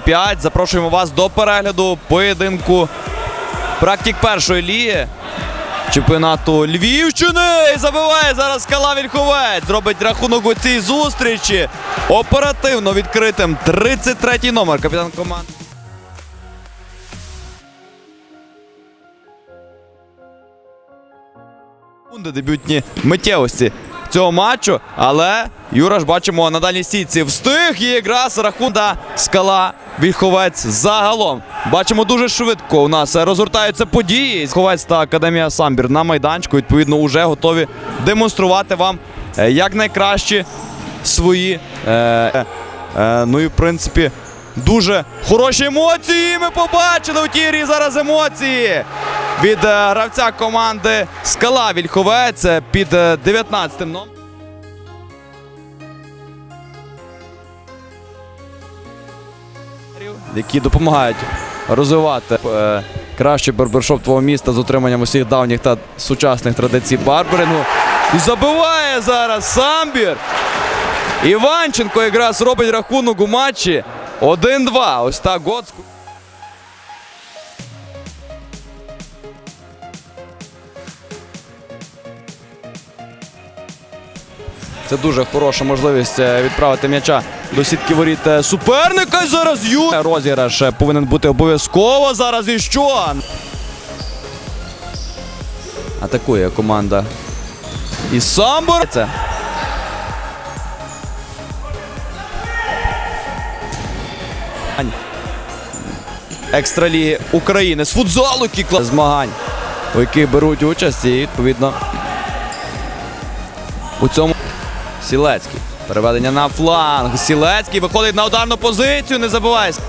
5. Запрошуємо вас до перегляду поєдинку практик першої ліги. Чемпіонату Львівщини і забиває зараз Скала Вільховець. Зробить рахунок у цій зустрічі. Оперативно відкритим 33-й номер. Капітан команди. Дебютні миттєвості цього матчу. Але Юра ж бачимо на дальній стійці встиг і якраз рахунка скала Вільховець загалом. Бачимо дуже швидко. У нас розгортаються події. Вільховець та Академія Самбір на майданчику. Відповідно, вже готові демонструвати вам е, якнайкращі свої. Е, е, ну і в принципі. Дуже хороші емоції. Ми побачили у тій грі зараз емоції від е, гравця команди Скала Вільховець е, під 19 номером. Які допомагають розвивати е, краще барбершоп твого міста з утриманням усіх давніх та сучасних традицій барберингу. І забиває зараз самбір. Іванченко якраз робить рахунок у матчі 1-2. Ось так Гоцку. Це дуже хороша можливість е, відправити м'яча до сітки воріт е, суперника. І Зараз Ю. Розіграш е, повинен бути обов'язково. Зараз і що? Атакує команда. І сам бореться. Екстраліги України з футзалу які кла- змагань, у яких беруть участь і відповідно у цьому Сілецький. Переведення на фланг. Сілецький виходить на ударну позицію. Не забувайся.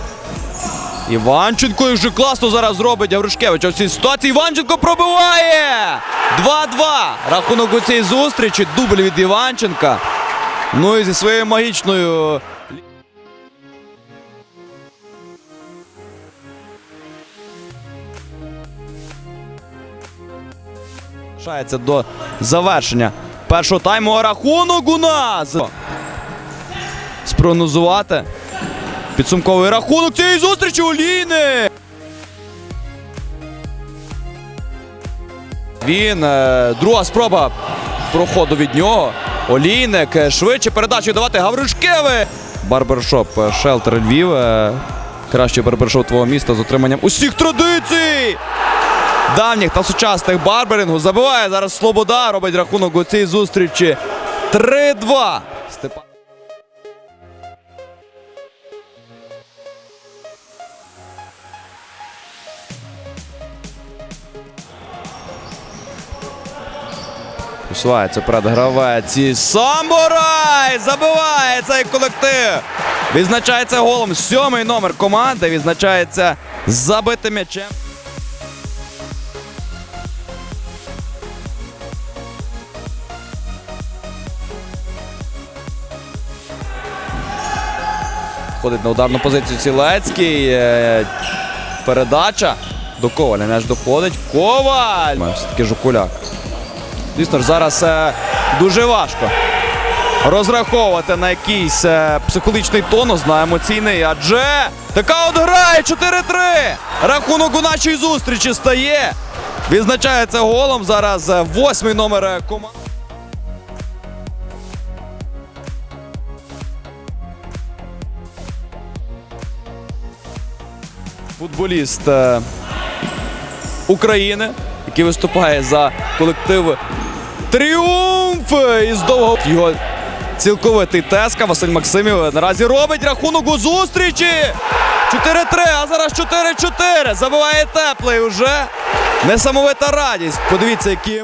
Іванченко вже класно зараз робить Гавришкевич. У цій ситуації Іванченко пробиває! 2-2. Рахунок у цій зустрічі. Дубль від Іванченка. Ну і зі своєю магічною. Шається до завершення першого тайму. Рахунок у нас. Спрогнозувати. Підсумковий рахунок цієї зустрічі Оліни. Він е, друга спроба проходу від нього. Олійник е, швидше передачу давати Гавришкеви. Барбершоп е, Шелтер Львів. Кращий барбершоп твого міста з отриманням усіх традицій. Давніх та сучасних барберингу. Забиває зараз Слобода. Робить рахунок у цій зустрічі. 3-2. Усувається перед гравець. І Самурай забиває цей колектив. Відзначається голом сьомий номер команди. Відзначається забитим м'ячем. Ходить на ударну позицію Цілецький. Е, Передача до Коваля. М'яч доходить. Коваль! Все-таки Жукуляк. Звісно ж, зараз е, дуже важко розраховувати на якийсь е, психологічний тонус на емоційний. Адже така от грає 4-3. Рахунок у нашій зустрічі стає. Відзначається голом зараз е, восьмий номер команди. Футболіст України, який виступає за колектив Тріумф із довго його цілковитий теска Василь Максимів наразі робить рахунок у зустрічі. 4-3, а зараз 4-4. Забиває теплий уже. Несамовита радість. Подивіться, які.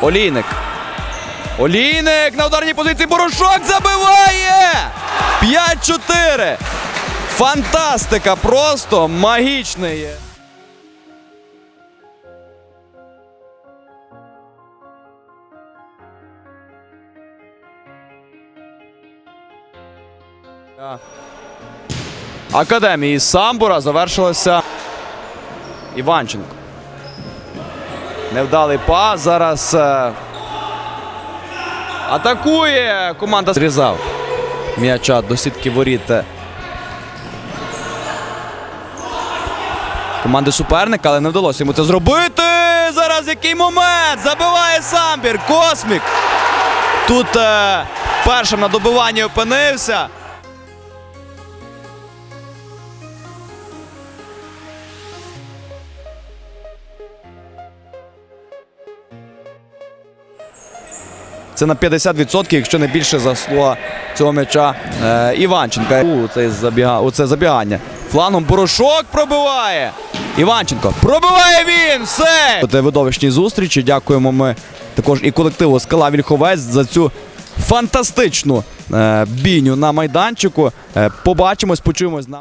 Олійник. Олійник на ударній позиції Порошок забиває! 5-4. Фантастика! Просто магічний. Академії Самбура завершилася Іванченко. Невдалий пас. Зараз е, атакує команда. Зрізав м'яча до сітки воріт. Команди суперника, але не вдалося йому це зробити. Зараз який момент! Забиває самбір. Космік. Тут е, першим на добиванні опинився. Це на 50%, якщо не більше заслуга цього м'яча е, Іванченка. У це, забіга... у забігання. Флангом Порошок пробиває. Іванченко пробиває він! Все! Це видовищні зустрічі. Дякуємо ми також і колективу Скала Вільховець за цю фантастичну е, бійню на майданчику. Е, побачимось, почуємось на.